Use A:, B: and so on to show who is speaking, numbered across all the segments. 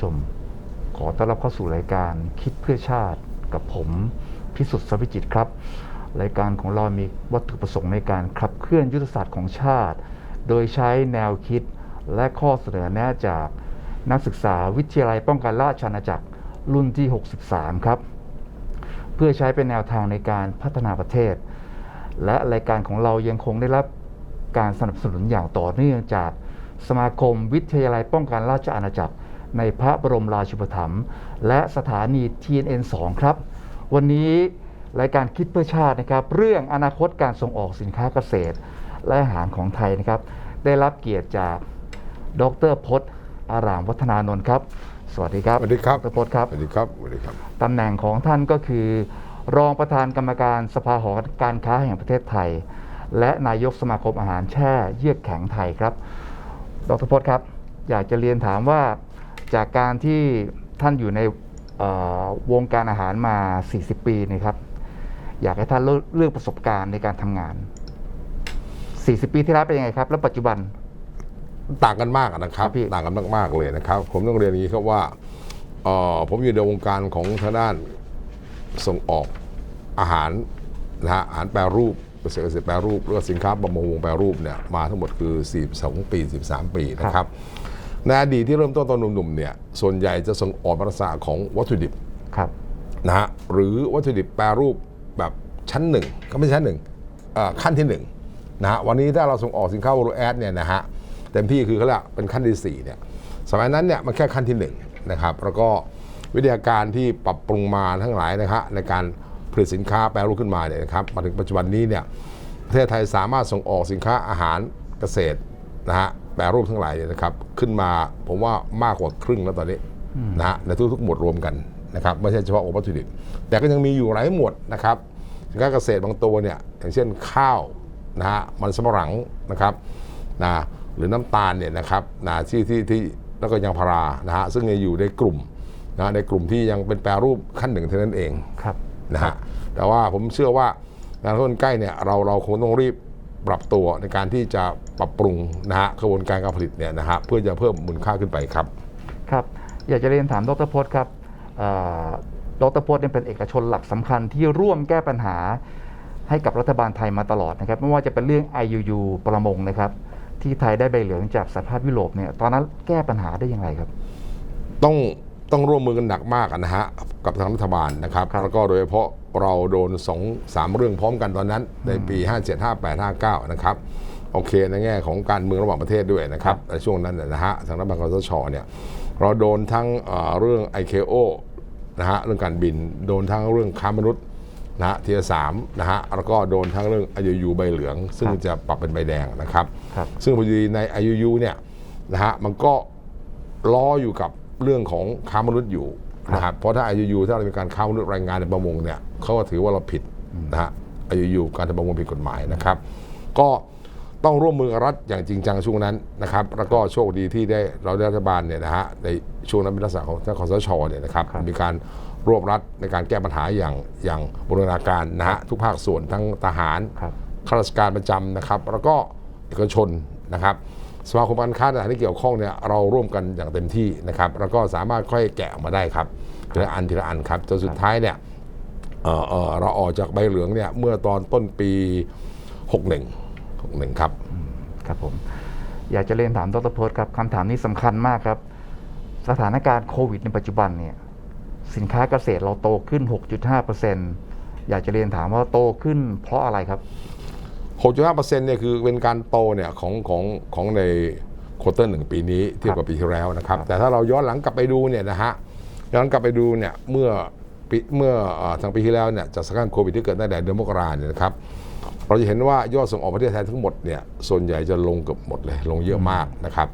A: ผู้ชม ขอต้อนรับเข้าสู่รายการคิดเพื่อชาติกับผมพิสุทธิ์สวิจิตครับ รายการของเรามีวัตถุประสงค์ในการขับเคลื่อนยุทธศาสตร์ของชาติ โดยใช้แนวคิดและข้อเสนอแนะจากนักศึกษาวิทยาลัยป้องกันราชอาณาจักรรุ่นที่ 63 ครับ เพื่อใช้เป็นแนวทางในการพัฒนาประเทศ และรายการของเรายังคงได้รับการสนับสนุนอย่างต่อเนื่องจากสมาคมวิทยาลัยป้องกันราชอาณาจักร ในพระบรมราชูปถัมภ์และสถานี TNN 2 ครับ วันนี้รายการคิดเพื่อชาตินะครับ เรื่องอนาคตการส่งออกสินค้าเกษตร และอาหารของไทยนะครับ ได้รับเกียรติจากดรพจน์อารามวัฒนานนท์ครับ สวัสดีครับ
B: สวัสดีครับ
A: ดรพจน์ครับ
B: สวัสดีครับสวัสดีครับ
A: ตำแหน่งของท่านก็คือ รองประธานกรรมการสภาหอการค้าแห่งประเทศไทย และนายกสมาคมอาหารแช่เยือกแข็งไทยครับ ดรพจน์ครับ อยากจะเรียนถามว่า จากการที่ท่านอยู่ในเอ่อวงการอาหารมา 40 ปีนะครับ อยากให้ท่านเล่าเรื่องประสบการณ์ในการทำงาน 40 ปีที่แล้วเป็นยังไงครับ แล้วปัจจุบัน
B: ต่างกันมากนะครั
A: ครับพี่
B: บต่างกันมากๆเลยนะครับ ผมต้องเรียนอย่างนี้ครับว่าเอ่อผมอยู่ในวงการของทางด้านส่งออกอาหารนะฮะอาหารแปรรูปเกษตรเกษตรแปรรูปแล้วก็สินค้าประมงแปรรูปเนี่ยมาทั้งหมดคือ 42 ปี 13 ปีนะครับ ในอดีตที่เริ่มต้นตอนหนุ่มๆเนี่ยส่วนใหญ่จะส่งออกมาลักษณะของวัตถุดิบ
A: ครับ
B: นะฮะหรือวัตถุดิบแปรรูปแบบชั้นหนึ่งก็ไม่ใช่ชั้นหนึ่งเอ่อขั้นที่หนึ่งนะฮะวันนี้ถ้าเราส่งออกสินค้าวอลูแอดเนี่ยนะฮะเต็มที่คือเขาเรียกเป็นขั้นที่สี่เนี่ยสมัยนั้นเนี่ยมันแค่ขั้นที่หนึ่งนะครับแล้วก็วิทยาการที่ปรับปรุงมาทั้งหลายนะครับในการผลิตสินค้าแปรรูปขึ้นมาเนี่ยนะครับมาถึงปัจจุบันนี้เนี่ยประเทศไทยสามารถส่งออกสินค้าอาหารเกษตรนะฮะ แปรรูปทั้งหลายเนี่ยนะครับ ขึ้นมาผมว่ามากกว่าครึ่งแล้วตอนนี้นะฮะในทุกๆหมวดรวมกันนะครับไม่ใช่เฉพาะอุปวัตถุดิบแต่ก็ยังมีอยู่หลายหมวดนะครับสินค้าเกษตรบางตัวเนี่ยอย่างเช่นข้าวนะฮะมันสำปะหลังนะครับนะหรือน้ำตาลเนี่ยนะครับนะที่ที่ที่แล้วก็ยางพารานะฮะซึ่งยังอยู่ในกลุ่มนะในกลุ่มที่ยังเป็นแปรรูปขั้นหนึ่งเท่านั้นเอง
A: ครับ
B: นะฮะแต่ว่าผมเชื่อว่าในอนาคตใกล้เนี่ยเราเราคงต้องรีบ ปรับตัวในการที่จะปรับปรุงนะฮะกระบวนการการผลิตเนี่ยนะฮะเพื่อจะเพิ่มมูลค่าขึ้นไปครับ
A: ครับ อยากจะเรียนถามดรพจน์ครับเอ่อดรพจน์เนี่ยเป็นเอกชนหลักสำคัญที่ร่วมแก้ปัญหาให้กับรัฐบาลไทยมาตลอดนะครับ ไม่ว่าจะเป็นเรื่อง IUU ประมงนะครับ ที่ไทยได้ใบเหลืองจากสหภาพยุโรปเนี่ยตอนนั้นแก้ปัญหาได้อย่างไรครับ
B: ต้อง ต้องร่วมมือกันหนักมากอะนะฮะกับทางรัฐบาลนะครับ
A: ครับ
B: แล้วก็โดยเฉพาะเราโดน2อสามเรื่องพร้อมกันตอนนั้น ในปี 57 58 59 นะครับโอเคในแง่ของการเมืองระหว่างประเทศด้วยนะครับในช่วงนั้นเนยนะฮะทางรัฐบาลคอสชเนี่ยเราโดนทั้งเอ่อเรื่อง IKO นะฮะเรื่องการบินโดนทั้งเรื่องค้ามนุษย์นะฮะทีสามนะฮะแล้วก็โดนทั้งเรื่อง IUU ใบเหลือง ซึ่ง
A: ครับ
B: จะปรับเป็นใบแดงนะครับ
A: ครับ
B: ซึ่งพอดีใน IUU เนี่ยนะฮะมันก็ล้ออยู่กับ เรื่องของค้ามนุษย์อยู่นะครับเพราะถ้า IUU ถ้าเรามีการค้ามนุษย์แรงงานในประมงเนี่ยเขาก็ถือว่าเราผิดนะฮะ IUU การทำประมงผิดกฎหมายนะครับ ก็ต้องร่วมมือกับรัฐอย่างจริงจังช่วงนั้นนะครับ แล้วก็โชคดีที่ได้เราได้รัฐบาลเนี่ยนะฮะในช่วงนั้นเป็นลักษณะของทางคอสชเนี่ยนะครับ
A: ครับ
B: มีการรวบรัฐในการแก้ปัญหาอย่างอย่างบูรณาการนะฮะทุกภาคส่วนทั้งทหาร
A: ครับ
B: ข้าราชการประจำนะครับ แล้วก็เอกชนนะครับ สมาคมการค้าต่างๆที่เกี่ยวข้องเนี่ยเราร่วมกันอย่างเต็มที่นะครับแล้วก็สามารถค่อยแกะออกมาได้ครับทีละอันทีละอันครับจนสุดท้ายเนี่ยเออเออราออกจากใบเหลืองเนี่ยเมื่อตอนต้นปี 61 61 ครับ
A: ครับผมอยากจะเรียนถามดรพจน์ครับคำถามนี้สำคัญมากครับ สถานการณ์โควิดในปัจจุบันเนี่ยสินค้าเกษตรเราโตขึ้น 6.5%อยากจะเรียนถามว่าโตขึ้นเพราะอะไรครับ
B: 6.5%เนี่ยคือเป็นการโตเนี่ยของของของในควอเตอร์หนึ่งปีนี้เทียบกับปีที่แล้วนะครับ
A: ครับ
B: แต่ถ้าเราย้อนหลังกลับไปดูเนี่ยนะฮะย้อนกลับไปดูเนี่ยเมื่อปีเมื่อเอ่อทางปีที่แล้วเนี่ยจากสถานการณ์โควิดที่เกิดตั้งแต่เดือนมกราเนี่ยนะครับเราจะเห็นว่ายอดส่งออกประเทศไทยทั้งหมดเนี่ยส่วนใหญ่จะลงเกือบหมดเลยลงเยอะมากนะครับ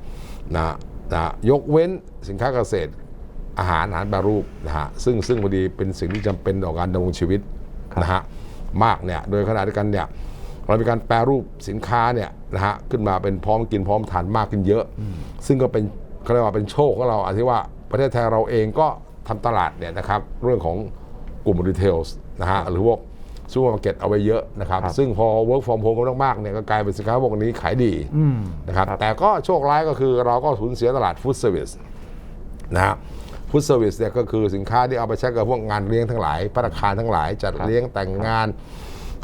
B: นะนะยกเว้นสินค้าเกษตรอาหารอาหารแปรรูปนะฮะซึ่งซึ่งพอดีเป็นสิ่งที่จำเป็นต่อการดำรงชีวิตนะฮะมากเนี่ยโดยขณะเดียวกันเนี่ย เรามีการแปรรูปสินค้าเนี่ยนะฮะขึ้นมาเป็นพร้อมกินพร้อมทานมากขึ้นเยอะ ซึ่งก็เป็นเขาเรียกว่าเป็นโชคของเราอาที่ว่าประเทศไทยเราเองก็ทำตลาดเนี่ยนะครับเรื่องของกลุ่มรีเทลนะฮะหรือพวกซูเปอร์มาร์เก็ตเอาไว้เยอะนะครับ
A: ครับ
B: ซึ่งพอ work from home กันมากๆเนี่ยก็กลายเป็นสินค้าพวกนี้ขายดี
A: อืม
B: นะครับ
A: ครับ
B: แต่ก็โชคร้ายก็คือเราก็สูญเสียตลาดฟู้ดเซอร์วิสนะฮะฟู้ดเซอร์วิสเนี่ยก็คือสินค้าที่เอาไปใช้กับพวกงานเลี้ยงทั้งหลายพัตตาคารทั้งหลาย จัด
A: ครับ
B: เลี้ยงแต่งงาน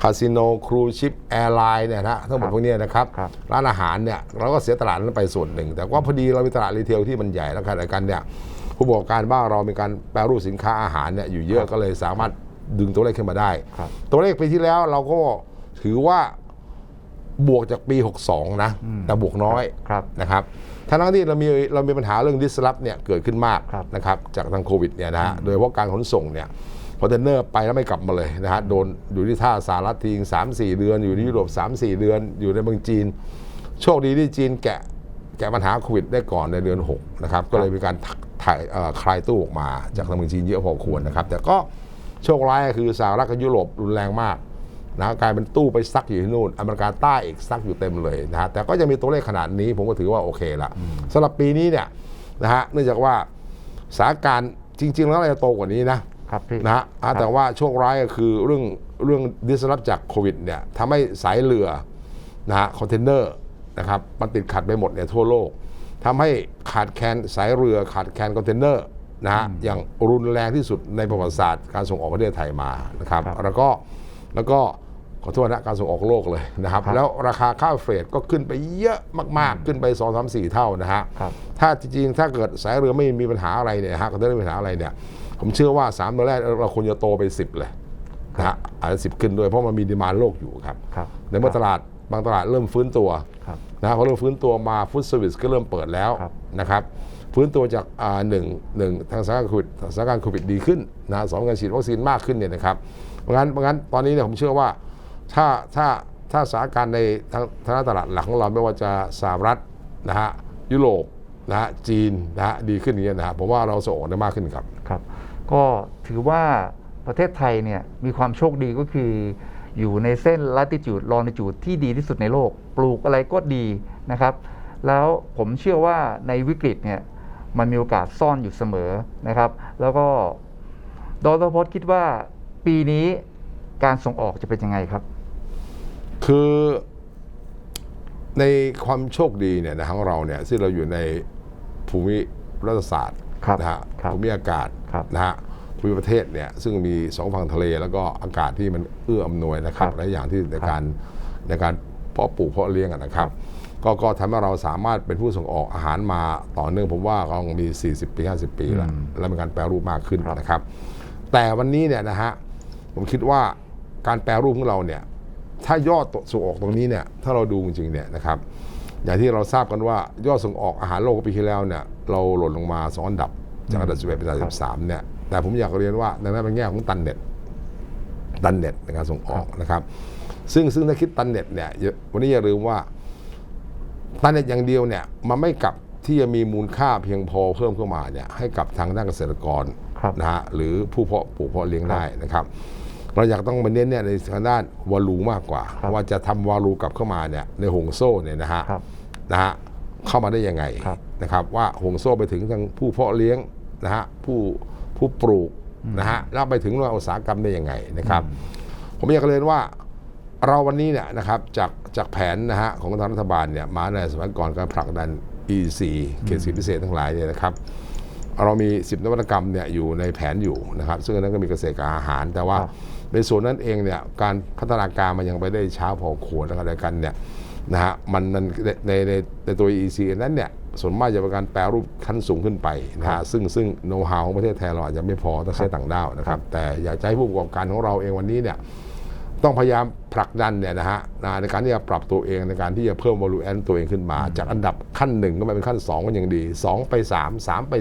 B: คาสิโนครูชิปแอร์ไลน์เนี่ยนะทั้งหมดพวกเนี้ยนะครับ
A: ครับ
B: ร้านอาหารเนี่ยเราก็เสียตลาดนั้นไปส่วนหนึ่ง แต่ว่าพอดีเรามีตลาดรีเทลที่มันใหญ่แล้วกันกันเนี่ยผู้ประกอบการบ้านเรามีการแปรรูปสินค้าอาหารเนี่ยอยู่เยอะก็เลยสามารถดึงตัวเลขขึ้นมาได้
A: ครับ
B: ตัวเลขปีที่แล้วเราก็ถือว่าบวกจากปี 62 นะแต่บวกน้อย
A: ครับ
B: นะครับทั้งที่เรามีเรามีปัญหาเรื่องดิสลอฟเนี่ยเกิดขึ้นมาก
A: ครับ
B: นะครับจากทางโควิดเนี่ยนะฮะโดยเฉพาะการขนส่งเนี่ยค อนเทนเนอร์ไปแล้วไม่กลับมาเลยนะฮะโดนอยู่ที่ท่าสหรัฐทิ้งสามสี่เดือน อยู่ที่ยุโรปสามสี่เดือน อยู่ในเมืองจีน โชคดีที่จีนแกะแกะปัญหาโควิดได้ก่อนในเดือน6นะครับก็เลยมีการถ่ายเอ่อคลายตู้ออกมา จากทางเมืองจีนเยอะพอควรนะครับ แต่ก็โชคร้ายก็คือสหรัฐกับยุโรปรุนแรงมากนะกลายเป็นตู้ไปซักอยู่ที่นู่น อเมริกาใต้อีกซักอยู่เต็มเลยนะฮะแต่ก็ยังมีตัวเลขขนาดนี้ผมก็ถือว่าโอเคละสำหรับปีนี้เนี่ยนะฮะเนื่องจากว่าสถานการณ์จริง ๆ แล้วเราจะโตกว่านี้นะ
A: ครับพี่
B: นะฮะอ่าแต่ว่าโชคร้ายก็คือเรื่องเรื่องดิสรับจากโควิดเนี่ยทำให้สายเรือนะฮะคอนเทนเนอร์นะครับมันติดขัดไปหมดเนี่ยทั่วโลกทำให้ขาดแคลนสายเรือขาดแคลนคอนเทนเนอร์นะฮะอย่างรุนแรงที่สุดในประวัติศาสตร์การส่งออกประเทศไทยมานะครับ
A: ครับ
B: แล้วก็แล้วก็ขอโทษนะการส่งออกโลกเลยนะครับ
A: ครับ
B: แล้วราคาค่าเฟรดก็ขึ้นไปเยอะมากๆขึ้นไป2 3 4 เท่านะฮะ
A: ครับ
B: ถ้าจริงๆ ถ้าเกิดสายเรือไม่มีปัญหาอะไรเนี่ยฮะก็จะไม่มีปัญหาอะไรเนี่ย ผมเชื่อว่า3ตัวแรกเราควรจะโตไป 10 เลยนะฮะอาจจะสิขึ้นด้วยเพราะมันมีดีมานโลกอยู่ครับ
A: ครับ
B: ในเมื่อตลาดบางตลาดเริ่มฟื้นตัว
A: ครับ
B: นะฮะพอเริ่มฟื้นตัวมาฟู้ดเซอร์วิสก็เริ่มเปิดแล้ว
A: ครับ
B: นะครับฟื้นตัวจากอ่าหนึ่งหนึ่งทางสถานการณ์โควิดสถานการณ์โควิดดีขึ้นนะสองการฉีดวัคซีนมากขึ้นเนี่ยนะครับเพราะงั้นเพราะงั้นตอนนี้เนี่ยผมเชื่อว่าถ้าถ้าถ้าสถานการณ์ในทางทางตลาดหลักของเราไม่ว่าจะสหรัฐนะฮะยุโรปนะฮะจีนนะฮะดีขึ้นอย่างเงี้ยนะฮะผมว่าเราส่งออกได้มากขึ้นครับ
A: ครับ ก็ถือว่าประเทศไทยเนี่ยมีความโชคดีก็คือ อยู่ในเส้น latitude longitude ที่ดีที่สุดในโลก ปลูกอะไรก็ดีนะครับ แล้วผมเชื่อว่าในวิกฤตเนี่ยมันมีโอกาสซ่อนอยู่เสมอนะครับ แล้วก็ดรพจน์คิดว่าปีนี้การส่งออกจะเป็นยังไงครับ
B: คือในความโชคดีเนี่ยนะของเราเนี่ยซึ่เราอยู่ในภูมิรัฐศาสตร์
A: ครับ
B: นะฮะ
A: ครับ
B: ภูมิอากาศ
A: ครับ
B: นะฮะภูมิประเทศเนี่ยซึ่งมีสองฝั่งทะเลแล้วก็อากาศที่มันเอื้ออำนวยนะครับ
A: ครับ
B: หลายอย่างที่ในการในการเพาะปลูกเพาะเลี้ยงอะนะครับ ก็ก็ทำให้เราสามารถเป็นผู้ส่งออกอาหารมาต่อเนื่องผมว่าก็มี 40 ปี 50 ปีแล้ว
A: อืม
B: แล้วมีการแปรรูปมากขึ้น
A: ครับ
B: นะครับ แต่วันนี้เนี่ยนะฮะผมคิดว่าการแปรรูปของเราเนี่ยถ้ายอดส่งออกตรงนี้เนี่ยถ้าเราดูจริงๆเนี่ยนะครับอย่างที่เราทราบกันว่ายอดส่งออกอาหารโลกปีที่แล้วเนี่ย เราหล่นลงมาสองอันดับ จากอันดับ11เป็นอันดับ13เนี่ยแต่ผมอยากเรียนว่าในแง่เป็นแง่ของตันเน็ตตันเน็ตในการส่งออกนะครับ ซึ่งซึ่งถ้าคิดตันเน็ตเนี่ยอย่าวันนี้อย่าลืมว่าตันเน็ตอย่างเดียวเนี่ยมันไม่กลับที่จะมีมูลค่าเพียงพอเพิ่มเข้ามาเนี่ยให้กับทางด้านเกษตรกร
A: ครับ
B: นะฮะหรือผู้เพาะปลูกเพาะเลี้ยงได้นะครับ เราอยากต้องมาเน้นเนี่ยในทางด้านวอลูมากกว่า
A: ครับ
B: ว่าจะทำวอลูกลับเข้ามาเนี่ยในห่วงโซ่เนี่ยนะฮะ
A: ครับ
B: นะฮะเข้ามาได้ยังไง
A: ครับ
B: นะครับว่าห่วงโซ่ไปถึงทางผู้เพาะเลี้ยงนะฮะผู้ผู้ปลูกนะฮะแล้วไปถึงโรงงานอุตสาหกรรมได้ยังไงนะครับ ผมอยากเรียนว่าเราวันนี้เนี่ยนะครับจากจากแผนนะฮะของทางรัฐบาลเนี่ยมาในสมัยก่อนการผลักดัน EC เขตสิทธิพิเศษทั้งหลายเนี่ยนะครับเรามี 10 นวัตกรรมเนี่ยอยู่ในแผนอยู่นะครับ ซึ่งอันนั้นก็มีเกษตรกับอาหาร แต่ว่า
A: ครับ
B: ในส่วนนั้นเองเนี่ยการพัฒนาการมันยังไปได้ช้าพอควรแล้วกันกันเนี่ยนะฮะมันมันในในในตัว EC นั้นเนี่ย ส่วนมากจะเป็นการแปรรูปขั้นสูงขึ้นไปนะฮะซึ่งซึ่งโน้ตฮาวของประเทศไทยเราอาจจะไม่พอต้องใช้ต่างด้าวนะครับ แต่อยากจะให้ผู้ประกอบการของเราเองวันนี้เนี่ยต้องพยายามผลักดันเนี่ยนะฮะนะในการที่จะปรับตัวเองในการที่จะเพิ่ม value add ตัวเองขึ้นมา จากอันดับขั้นหนึ่งก็มาเป็นขั้น 2 ก็ยังดี 2 ไป 3 3 ไป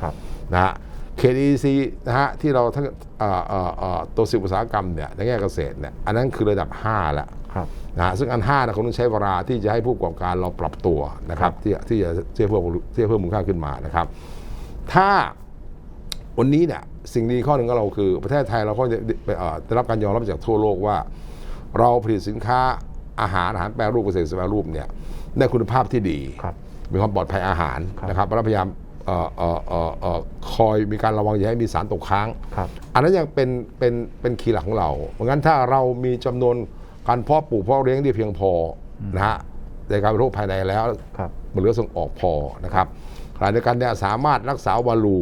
A: ครับ
B: 4นะฮะ KDC นะฮะที่เราทั้งเอ่อเอ่อเอ่อตัวสิบอุตสาหกรรมเนี่ยในแง่เกษตรเนี่ยอันนั้นคือระดับ 5 แล้ว
A: ครับ
B: นะฮะซึ่งอัน5นะคงต้องใช้เวลาที่จะให้ผู้ประกอบการเราปรับตัวนะครับที่ที่จะที่จะเพิ่มที่จะเพิ่มมูลค่าขึ้นมานะครับ ถ้าวันนี้เนี่ยสิ่งดีข้อหนึ่งของเราคือ ประเทศไทยเราก็จะเอ่อได้รับการยอมรับจากทั่วโลกว่า เราผลิตสินค้าอาหารอาหารแปรรูปเกษตรแปรรูปเนี่ยได้คุณภาพที่ดี
A: ครับ
B: มีความปลอดภัยอาหาร
A: ครับ
B: นะครับแล้วพยายามเอ่อเอ่อเอ่อเอ่อคอยมีการระวังอย่าให้มีสารตกค้าง
A: ครับ
B: อันนั้นยังเป็นเป็นเป็นคีย์หลักของเรา เพราะงั้นถ้าเรามีจำนวน การเพาะปลูกเพาะเลี้ยงที่เพียงพออนะฮะในการบริโภคภายในแล้ว
A: ครับ
B: มันเหลือส่งออกพอนะครับขณะเดียวกันเนี่ยสามารถรักษาวาลู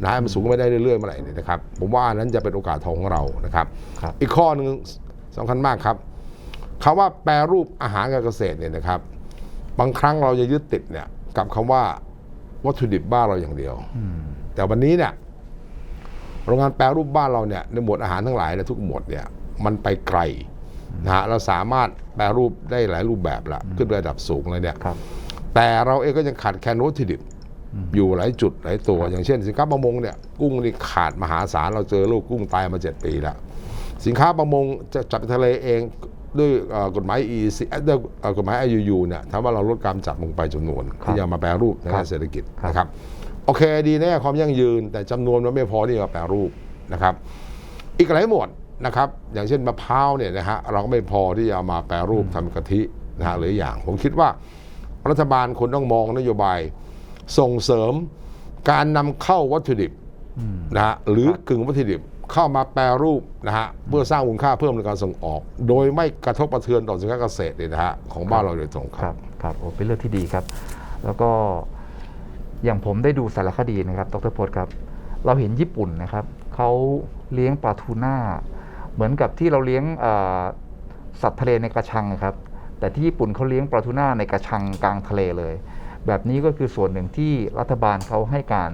B: นะให้มันสูงไปได้เรื่อยๆเมื่อไหร่เนี่ยนะครับ ผมว่าอันนั้นจะเป็นโอกาสทองของเรานะครับ
A: ครับ
B: อีกข้อหนึ่งสำคัญมากครับคำว่าแปรรูปอาหารการเกษตรเนี่ยนะครับ บางครั้งเราจะยึดติดเนี่ยกับคำว่าวัตถุดิบบ้านเราอย่างเดียว
A: อืม
B: แต่วันนี้เนี่ยโรงงานแปรรูปบ้านเราเนี่ยในหมวดอาหารทั้งหลายเนี่ยทุกหมวดเนี่ยมันไปไกล นะฮะเราสามารถแปรรูปได้หลายรูปแบบละขึ้นไประดับสูงเลยเนี่ย
A: ครับ
B: แต่เราเองก็ยังขาดแคลนวัตถุดิบอยู่หลายจุดหลายตัว อย่างเช่น สินค้าประมงเนี่ยกุ้งนี่ขาดมหาศาลเราเจอลูกกุ้งตายมาเจ็ดปีแล้ว สินค้าประมงจะจับทะเลเองด้วยเอ่อกฎหมาย EC เอ่อด้วยเอ่อกฎหมาย IUU เนี่ยถามว่าเราลดการจับลงไปจำนวน ที่จะมาแปรรูปใน
A: ครั
B: ด้า
A: บ
B: นเศรษฐกิจ
A: ครับ
B: นะครับโอเคดีแน่ความยั่งยืน แต่จำนวนมันไม่พอที่จะแปรรูปนะครับ อีกหลายหมวด นะครับ อย่างเช่นมะพร้าวเนี่ยนะฮะเราก็ไม่พอที่จะเอามาแปรรูปทำกะทินะฮะหรืออย่าง ผมคิดว่ารัฐบาลควรต้องมองนโยบายส่งเสริมการนำเข้าวัตถุดิบ
A: อืม
B: นะฮะหรือกึ่งวัตถุดิบเข้ามาแปรรูปนะฮะเพื่อสร้างมูลค่าเพิ่มในการส่งออก โดยไม่กระทบกระเทือนต่อสินค้าเกษตรเลยนะฮะของบ้านเราโดยตรงค
A: ครับรับครับโอ้เป็นเรื่องที่ดีครับ แล้วก็อย่างผมได้ดูสารคดีนะครับดรพจน์ครับ เราเห็นญี่ปุ่นนะครับเขาเลี้ยงปลาทูน่า เหมือนกับที่เราเลี้ยงเอ่อสัตว์ทะเลในกระชังนะครับ แต่ที่ญี่ปุ่นเขาเลี้ยงปลาทูน่าในกระชังกลางทะเลเลย แบบนี้ก็คือส่วนหนึ่งที่รัฐบาลเขาให้การ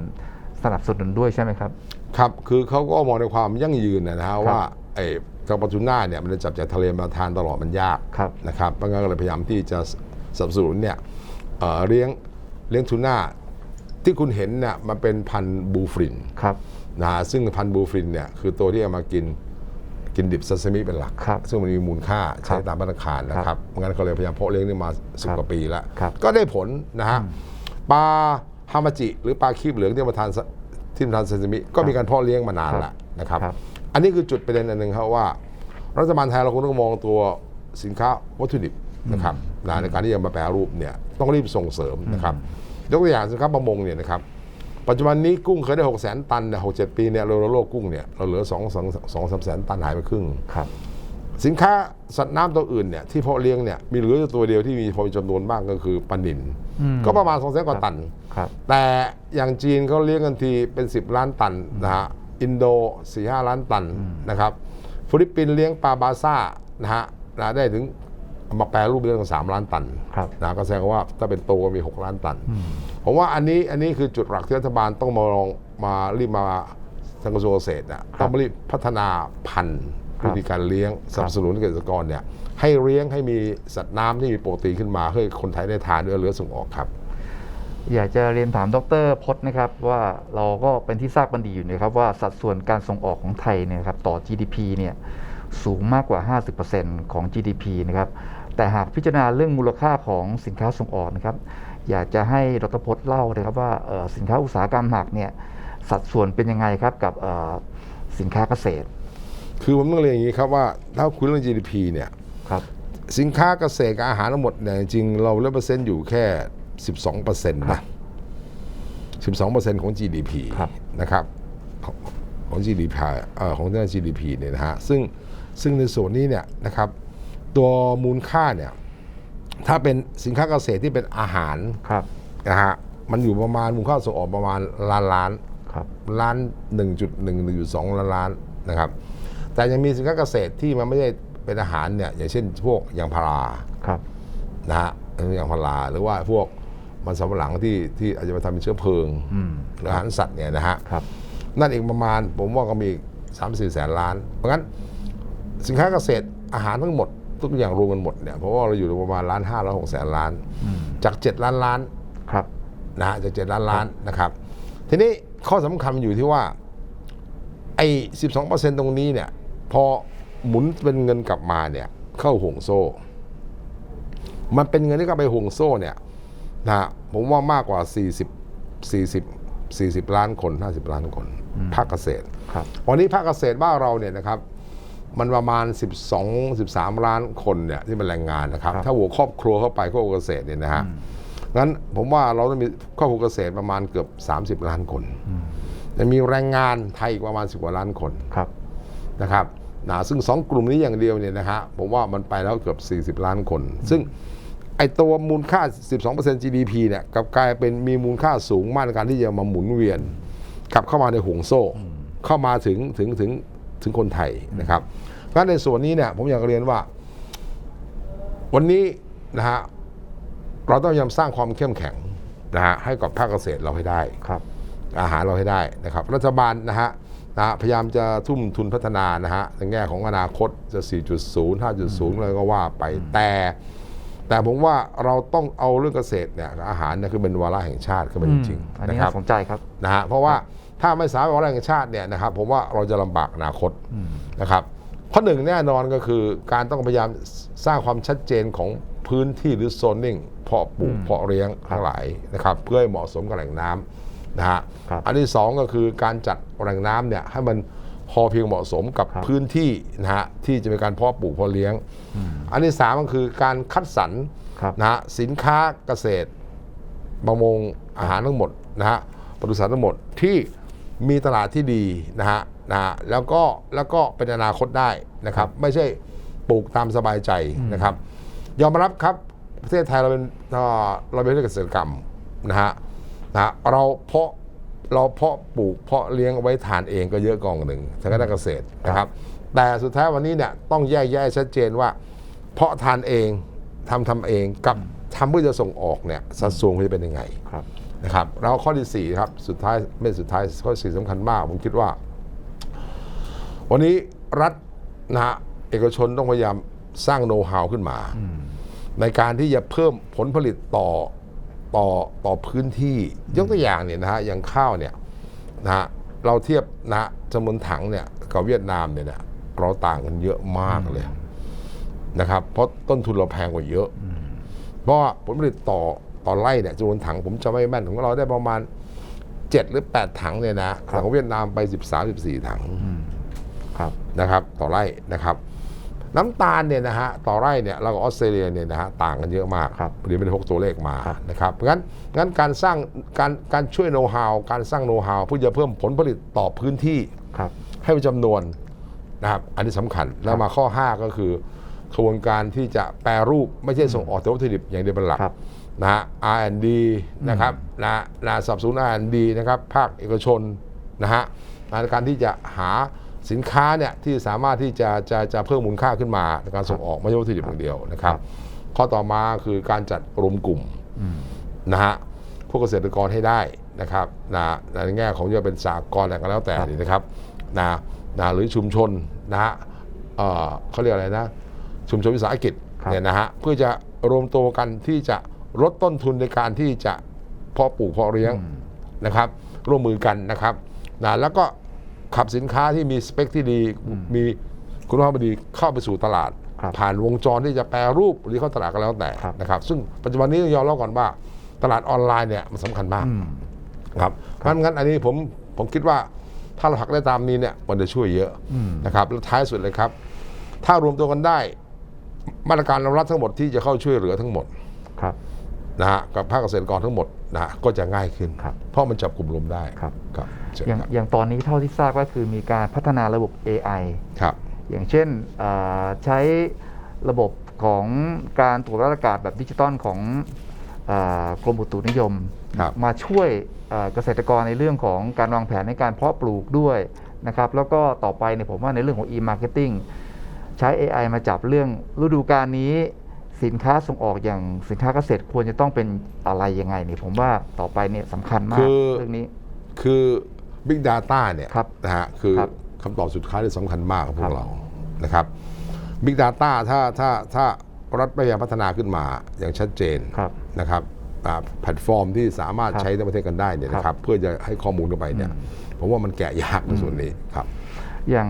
A: สนับสนุนด้วยใช่ไหมครับ
B: ครับ คือเขาก็มองในความยั่งยืนนะฮะ
A: ครับ
B: ว่าไอ้กระปาทูน่าเนี่ยมันจะจับจากทะเลมาทานตลอดมันยาก
A: ครับ
B: นะครับเพราะงั้นก็เลยพยายามที่จะสนับสนุนเนี่ยเอ่อเลี้ยงเลี้ยงทูน่าที่คุณเห็นเนี่ยมันเป็นพันธุ์บูฟริน
A: ครับ
B: นะฮะซึ่งพันธุ์บูฟรินเนี่ยคือตัวที่เอามากิน กินดิบซาซิมิเป็นหลัก
A: ครับ
B: ซึ่งมันมีมูลค่าใช้
A: ครับ
B: ตามมาตรฐานนะครับงั้นเขาเลยพยายามเพาะเลี้ยงนี่มาสิบ
A: ครับ
B: กว่าปีแล้ว
A: ครับ
B: ก็ได้ผลนะฮะปลาฮามาจิ หรือปลาคีบเหลืองที่มาทานซะที่มาทานซาซิมิก็มีการเพาะเลี้ยงมานานแล้วนะครับ
A: ครับ
B: อันนี้คือจุดประเด็นอันหนึ่งครับว่า รัฐบาลไทยเราคงต้องมองตัวสินค้าวัตถุดิบนะครับนะในการที่จะมาแปรรูปเนี่ยต้องรีบส่งเสริมนะครับ ยกตัวอย่างสินค้าประมงเนี่ยนะครับ ปัจจุบันนี้กุ้งเคยได้6 0 0 0 0 0ตันเนี่ยหกเจ็ดปีเนี่ยเราโลกกุ้งเนี่ยเราเหลือ2 2 2 3แสนตันหายไปครึ่ง
A: ครับ
B: สินค้าสัตว์น้ำตัวอื่นเนี่ยที่เพาะเลี้ยงเนี่ยมีเหลืออยู่ตัวเดียวที่มีพอมีจำนวนมากก็คือปลานิล
A: อืม
B: ก็ประมาณ2 0 0 0 0 0กว่าตัน
A: ครับ
B: แต่อย่างจีนเขาเลี้ยงกันทีเป็น 10 ล้านตันนะฮะอินโด4 5ล้านตันนะครับฟิลิปปินส์เลี้ยงปลาบาซ่านะฮะนะได้ถึงเอามาแปรรูปเลี้ยงถึง3ล้านตัน
A: ครับ
B: นะก็แสดงว่าถ้าเป็นโตก็มี 6 ล้านตัน ผมว่าอันนี้อันนี้คือจุดหลักที่รัฐบาลต้องมาลองมารีบมาทางกระทรวงเกษตรนะต้องมารีบพัฒนาพันธุ์
A: ครับ
B: วิธีการเลี้ยงสนับสนุนเกษตรกรเนี่ยให้เลี้ยงให้มีสัตว์น้ำที่มีโปรตีนขึ้นมาให้คนไทยได้ทานด้วยเหลือส่งออกครับ
A: อยากจะเรียนถามดรพจน์นะครับ ว่าเราก็เป็นที่ทราบกันดีอยู่นะครับว่าสัดส่วนการส่งออกของไทยเนี่ยครับต่อ GDP เนี่ยสูงมากกว่า 50%ของ GDP นะครับแต่หากพิจารณาเรื่องมูลค่าของสินค้าส่งออกนะครับ อยากจะให้ดรพจน์เล่านะครับว่าเอ่อสินค้าอุตสาหกรรมหลักเนี่ยสัดส่วนเป็นยังไงครับกับเอ่อสินค้าเกษตร
B: คือผมต้องเรียนอย่างนี้ครับว่าถ้าคุยเรื่อง GDP เนี่ย
A: ครับ
B: สินค้าเกษตรกับอาหารทั้งหมดเนี่ยจริงๆเราเลเปอร์เซ็นต์อยู่แค่ 12%นะ12%ของ GDP
A: ครับ
B: นะครับของของ GDP เอ่อของด้าน GDP เนี่ยนะฮะซึ่งซึ่งในส่วนนี้เนี่ยนะครับตัวมูลค่าเนี่ย ถ้าเป็นสินค้าเกษตรที่เป็นอาหาร
A: ครับ
B: นะฮะมันอยู่ประมาณมูลค่าส่งออกประมาณล้านล้าน
A: ครับ
B: ล้าน1.1 1.2ล้านล้านนะครับ แต่ยังมีสินค้าเกษตรที่มันไม่ได้เป็นอาหารเนี่ยอย่างเช่นพวกยางพารา
A: ครับ
B: นะฮะยางพาราหรือว่าพวกมันสำปะหลังที่ที่อาจจะมาทำเป็นเชื้อเพลิง
A: อืม
B: หรืออาหารสัตว์เนี่ยนะฮะ
A: ครับ
B: นั่นอีกประมาณผมว่าก็มี3ามสี่แสนล้าน เพราะงั้นสินค้าเกษตรอาหารทั้งหมด ทุกอย่างรวมกันหมดเนี่ยเพราะว่าเราอยู่ในประมาณล้านห้าล้านหกแสนล้าน
A: อืม
B: จาก7ล้านล้าน
A: ครับ
B: นะฮะจากเจ็ดล้านล้านนะครับ ทีนี้ข้อสำคัญมันอยู่ที่ว่าไอ้สิบสองเปอร์เซ็นตรงนี้เนี่ย พอหมุนเป็นเงินกลับมาเนี่ย เข้าห่วงโซ่ มันเป็นเงินที่เข้าไปห่วงโซ่เนี่ยนะฮะผมว่ามากกว่า40 40 40 ล้านคน 50 ล้านคน ภาคเกษตร
A: ครับ
B: วันนี้ภาคเกษตรบ้านเราเนี่ยนะครับ มันประมาณ 12 13 ล้านคนเนี่ยที่เป็นแรงงานนะครับ
A: ครับ
B: ถ้าหัวครอบครัวเข้าไปครอบครัวเกษตรเนี่ยนะฮะงั้นผมว่าเราต้องมีครอบครัวเกษตรประมาณเกือบ 30 ล้านคนยังมีแรงงานไทยอีกประมาณ 10 กว่าล้านคน
A: ครับ
B: นะครับนะซึ่งสองกลุ่มนี้อย่างเดียวเนี่ยนะฮะผมว่ามันไปแล้วเกือบ 40 ล้านคน ซึ่งไอตัวมูลค่า 12% GDP เนี่ยกลับกลายเป็นมีมูลค่าสูงมากในการที่จะมาหมุนเวียนกลับเข้ามาในห่วงโซ่ เข้ามาถึงถึงถึงถึงคนไทยนะครับ เพราะฉะนั้นในส่วนนี้เนี่ยผมอยากเรียนว่า วันนี้นะฮะเราต้องพยายามสร้างความเข้มแข็งนะฮะให้กับภาคเกษตรเราให้ได้
A: ครับ
B: อาหารเราให้ได้นะครับ รัฐบาลนะฮะนะฮะพยายามจะทุ่มทุนพัฒนานะฮะในแง่ของอนาคตจะ 4.0 5.0 อะไรก็ว่าไปแต่ แต่ผมว่าเราต้องเอาเรื่องเกษตรเนี่ยกับอาหารเนี่ยคือเป็นวาระแห่งชาติขึ้นมาจริง
A: อัน
B: ๆ
A: นี้
B: นะครับ
A: น่าสนใจครับ
B: นะฮะเพราะว่าถ้าไม่สามารถวาระแห่งชาติเนี่ยนะครับผมว่าเราจะลำบากอนาคตนะครับ ข้อหนึ่งแน่นอนก็คือการต้องพยายามสร้างความชัดเจนของพื้นที่หรือโซนนิ่งเพาะปลูกเพาะเลี้ยงทั้งหลายนะครับเพื่อให้เหมาะสมกับแหล่งน้ำนะฮะ
A: ครับ
B: อันที่สองก็คือการจัดแหล่งน้ำเนี่ยให้มันพอเพียงเหมาะสมกับ
A: ครับ
B: พื้นที่นะฮะที่จะมีการเพาะปลูกเพาะเลี้ยง อันที่สามก็คือการคัดสรร
A: ครับ
B: นะฮะสินค้าเกษตรประมงอาหารทั้งหมดนะฮะปศุสัตว์ทั้งหมดที่มีตลาดที่ดีนะฮะ นะฮะแล้วก็แล้วก็เป็นอนาคตได้นะครับ ไม่ใช่ปลูกตามสบายใจนะครับ ยอมรับครับประเทศไทยเราเป็นเอ่อเราเป็นประเทศเกษตรกรรมนะฮะนะฮะเราเพาะเราเพาะปลูกเพาะเลี้ยงเอาไว้ทานเองก็เยอะกองหนึ่งทางด้านเกษตรนะครับ แต่สุดท้ายวันนี้เนี่ยต้องแยกแยะให้ชัดเจนว่า เพาะทานเองทำทำเองกับทำเพื่อจะส่งออกเนี่ยสัดส่วนมันจะเป็นยังไง
A: ครับ
B: นะครับแล้วข้อที่4ครับสุดท้ายไม่สุดท้ายข้อสี่สำคัญมาก ผมคิดว่า วันนี้รัฐนะฮะเอกชนต้องพยายามสร้างโน้ตฮาวขึ้นมา ในการที่จะเพิ่มผลผลิตต่อต่อต่อพื้นที่ยกตัวอย่างเนี่ยนะฮะอย่างข้าวเนี่ยนะฮะเราเทียบนะจำนวนถังเนี่ยกับเวียดนามเนี่ยนะเราต่างกันเยอะมากเลยนะครับ เพราะต้นทุนเราแพงกว่าเยอะ เพราะผลผลิตต่อต่อไร่เนี่ยจำนวนถังผมจะไม่แม่นของเราได้ประมาณ 7 หรือ 8 ถังเนี่ยนะของเวียดนามไป 13 14 ถัง
A: ครับ
B: นะครับต่อไร่นะครับน้ำตาลเนี่ยนะฮะต่อไร่เนี่ยเรากับออสเตรเลียเนี่ยนะฮะต่างกันเยอะมาก
A: ครับ
B: พอดีไม่ได้พกตัวเลขมา
A: ครับ
B: นะครับเพราะงั้นงั้นการสร้างการการช่วยโน้ตฮาวการสร้างโน้ตฮาวเพื่อจะเพิ่มผลผลิตต่อพื้นที่
A: ครับ
B: ให้เป็นจำนวนนะครับอันนี้สำคัญแล้วมาข้อ 5 ก็คือกระบวนการที่จะแปรรูปไม่ใช่ส่งออกแต่วัตถุดิบอย่างเดียวเป็นหลัก
A: ครับ
B: นะฮะ R&D นะครับนะนะสนับสนุน R&D นะครับภาคเอกชนนะฮะในการที่จะหา สินค้าเนี่ยที่สามารถที่จะจะจะเพิ่มมูลค่าขึ้นมาในการส่งออกไม่ใช่วัตถุดิบอย่างเดียวนะครับ
A: ครับ
B: ข้อต่อมาคือการจัดรวมกลุ่มนะฮะพวกเกษตรกรให้ได้นะครับนะในแง่ของจะเป็นสากลอะไรก็แล้วแต่นี่นะครับนะนะหรือชุมชนนะฮะเอ่อเขาเรียกอะไรนะ ชุมชนวิสาหกิจ
A: ครับ
B: เนี่ยนะฮะเพื่อจะรวมตัวกันที่จะลดต้นทุนในการที่จะเพาะปลูกเพาะเลี้ยงนะครับ ร่วมมือกันนะครับนะแล้วก็ ขับสินค้าที่มีสเปคที่ดี มีคุณภาพดีเข้าไปสู่ตลาด
A: ครับ
B: ผ่านวงจรที่จะแปรรูปหรือเข้าตลาดก็แล้วแต่
A: ครับ
B: นะครับ ซึ่งปัจจุบันนี้ต้องยอมรับก่อนว่า ตลาดออนไลน์เนี่ยมันสำคัญมาก
A: อืม
B: ครับงั้นงั้นอันนี้ผมผมคิดว่าถ้าเราผลักได้ตามนี้เนี่ยมันจะช่วยเยอะนะครับแล้วท้ายสุดเลยครับ ถ้ารวมตัวกันได้ มาตรการรัฐทั้งหมดที่จะเข้าช่วยเหลือทั้งหมด
A: ครับ
B: นะฮะกับภาคเกษตรกรทั้งหมดนะฮะก็จะง่ายขึ้น
A: ครับ
B: เพราะมันจับกลุ่มรวมได้
A: ครับ
B: ครับเชิญ
A: อย่าง
B: ครับ
A: อย่างตอนนี้เท่าที่ทราบก็คือมีการพัฒนาระบบ AI
B: ครับ
A: อย่างเช่นเอ่อใช้ระบบของการตรวจวัดอากาศแบบดิจิตอลของเอ่อกรมอุตุนิยม
B: ครับ
A: มาช่วยเอ่อเกษตรกรในเรื่องของการวางแผนในการเพาะปลูกด้วยนะครับ แล้วก็ต่อไปเนี่ยผมว่าในเรื่องของ e-marketing ใช้ AI มาจับเรื่องฤดูกาลนี้สินค้าส่งออกอย่างสินค้าเกษตรควรจะต้องเป็นอะไรยังไงเนี่ยผมว่าต่อไปเนี่ยสำคัญมาก
B: คือ
A: เรื่องนี้
B: คือ Big Data เนี่ย
A: ครับ
B: นะฮะคือ
A: ครับ
B: คำตอบสุดท้ายที่สำคัญมากของพ
A: ครั
B: วก
A: บ
B: เรานะครับ Big Data ถ้าถ้าถ้ารัฐพยายามพัฒนาขึ้นมาอย่างชัดเจน
A: ครับ
B: นะครับอ่าแพลตฟอร์มที่สามารถ
A: ครับ
B: ใช้ในประเทศกันได้เนี่ยนะค
A: ครั
B: รับบเพื่อจะให้ข้อมูลกันไปเนี่ยผมว่ามันแกะยากในส่วนนี้ครับ
A: อย่าง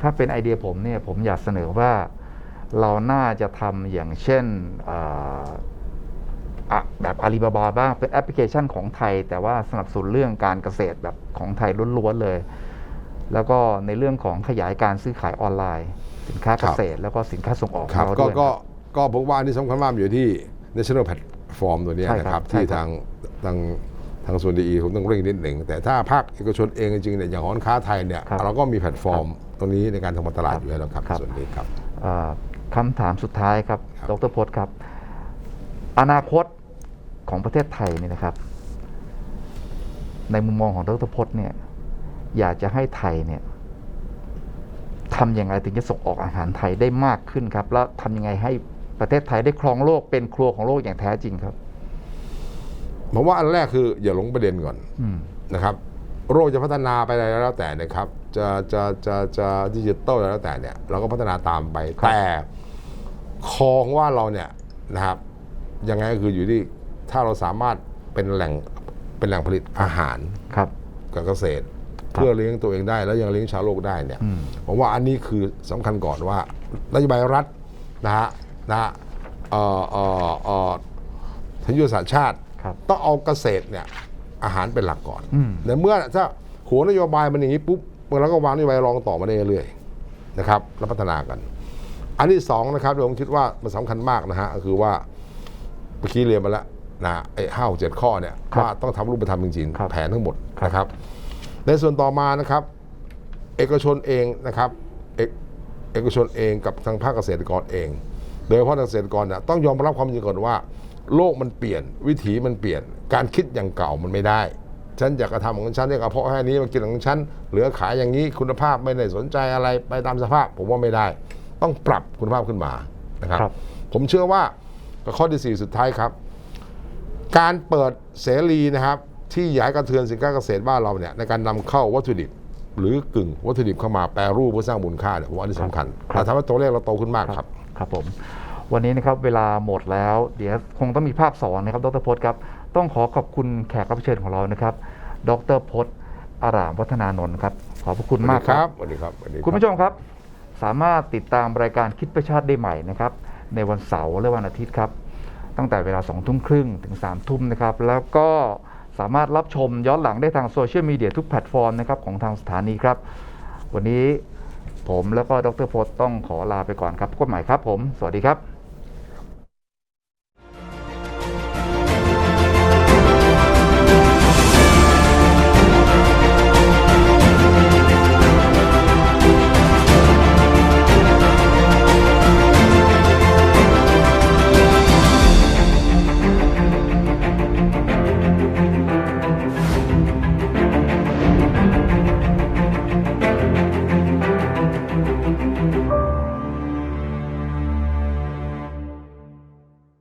A: ถ้าเป็นไอเดียผมเนี่ยผมอยากเสนอว่าเราน่าจะทำอย่างเช่นเอ่ออะ แบบอาลีบาบาบ้างเป็นแอปพลิเคชันของไทย แต่ว่าสนับสนุนเรื่องการเกษตรแบบของไทยล้วนๆเลย แล้วก็ในเรื่องของขยายการซื้อขายออนไลน์ สินค้าเกษตร แล้วก็สินค้าส่งออก
B: ครับ
A: ของเรา
B: ก็
A: ด้วย
B: ก็ก็ผมว่าอันนี่สำคัญมากอยู่ที่ national platform ตัวเนี้ย
A: ใช่
B: นะ
A: ค
B: ค
A: รั
B: รั
A: บบใช่
B: ที่
A: ครับ
B: ทางทางทางส่วนดีผมต้องเร่งนิดหนึ่ง แต่ถ้าภาคเอกชนเองจริงๆเนี่ยอย่างหอนค้าไทยเนี่ย
A: ครับ
B: เราก็มีแพลตฟอร์ม ตรงนี้ในการทำการตลาดอยู่แล้วครับ
A: ครับ
B: ส่วนนี้ครับ
A: เอ่อคำถามสุดท้ายครับ
B: ครับ
A: ดรพจน์ครับ อนาคตของประเทศไทยเนี่ยนะครับ ในมุมมองของดรพจน์เนี่ย อยากจะให้ไทยเนี่ยทำยังไงถึงจะส่งออกอาหารไทยได้มากขึ้นครับ แล้วทำยังไงให้ประเทศไทยได้ครองโลกเป็นครัวของโลกอย่างแท้จริงครับ
B: ผมว่าอันแรกคือ อย่าหลงประเด็นก่อน
A: อืม
B: นะครับโรคจะพัฒนาไปอะไรแล้วแต่นะครับ จะจะจะจะดิจิตอลอะไรแล้วแต่เนี่ย เราก็พัฒนาตามไป
A: ครับ
B: แต่ครองว่าเราเนี่ยนะครับ ยังไงก็คืออยู่ที่ถ้าเราสามารถเป็นแหล่งเป็นแหล่งผลิตอาหาร
A: ครับ
B: กับเกษตร เพื่อเลี้ยงตัวเองได้แล้วยังเลี้ยงชาวโลกได้เนี่ย
A: อืม
B: ผมว่าอันนี้คือสำคัญก่อนว่านโยบายรัฐนะฮะนะฮะเอ่อเอ่อเอ่อทางยุทธศาสตร์ชาติ
A: ครับ
B: ต้องเอาเกษตรเนี่ยอาหารเป็นหลักก่อน
A: อืม
B: แต่เมื่อถ้าหัวนโยบายมันอย่างนี้ปุ๊บเราก็วางนโยบายรองต่อมาได้เรื่อยๆนะครับแล้วพัฒนากัน อันที่สองนะครับผมคิดว่ามันสำคัญมากนะฮะก็คือว่าเมื่อกี้เรียนมาแล้วนะไอ้ห้าเจ็ดข้อเนี่ย
A: ครับ
B: ว่าต้องทำรูปธรรมจริง
A: ครับ
B: ๆแผนทั้งหมด
A: ครับ
B: นะครับ ในส่วนต่อมานะครับ เอกชนเองนะครับเอกเอกชนเองกับทางภาคเกษตรกรเอง โดยเฉพาะทางเกษตรกรเนี่ยต้องยอมรับความจริงก่อนว่า โลกมันเปลี่ยนวิถีมันเปลี่ยน การคิดอย่างเก่ามันไม่ได้ ฉันอยากจะทำของฉันเนี่ยกระเพาะให้อันนี้มากินของฉันเหลือขายอย่างนี้คุณภาพไม่ได้สนใจอะไรไปตามสภาพ ผมว่าไม่ได้ ต้องปรับคุณภาพขึ้นมานะครับ
A: ครับ
B: ผมเชื่อว่า ข้อที่สี่สุดท้ายครับ การเปิดเสรีนะครับ ที่ย้ายกระเทือนสินค้าเกษตรบ้านเราเนี่ยในการนำเข้าวัตถุดิบ หรือกึ่งวัตถุดิบเข้ามาแปรรูปเพื่อสร้างมูลค่าเนี่ยผมว่าอันนี้สำคัญ
A: ครับ
B: เราทำให้ตัวเลขเราโตขึ้นมากครับ
A: ครับผมวันนี้นะครับเวลาหมดแล้ว เดี๋ยวคงต้องมีภาคสองนะครับดรพจน์ครับต้องขอขอบคุณแขกรับเชิญของเรานะครับ ดรพจน์อารามวัฒนานนท์ครับขอบพระคุณมากครับ
B: สวัสดีครับสวัสดีรับ
A: คุณผู้ชมครับ สามารถติดตามรายการคิดประชาติได้ใหม่นะครับ ในวันเสาร์และวันอาทิตย์ครับ ตั้งแต่เวลา2ทุ่มครึ่งถึง3ทุ่มนะครับ แล้วก็สามารถรับชมย้อนหลังได้ทางโซเชียลมีเดียทุกแพลตฟอร์มนะครับของทางสถานีครับ วันนี้ผมแล้วก็ดรพจน์ต้องขอลาไปก่อนครับพบกันใหม่ครับผม สวัสดีครับ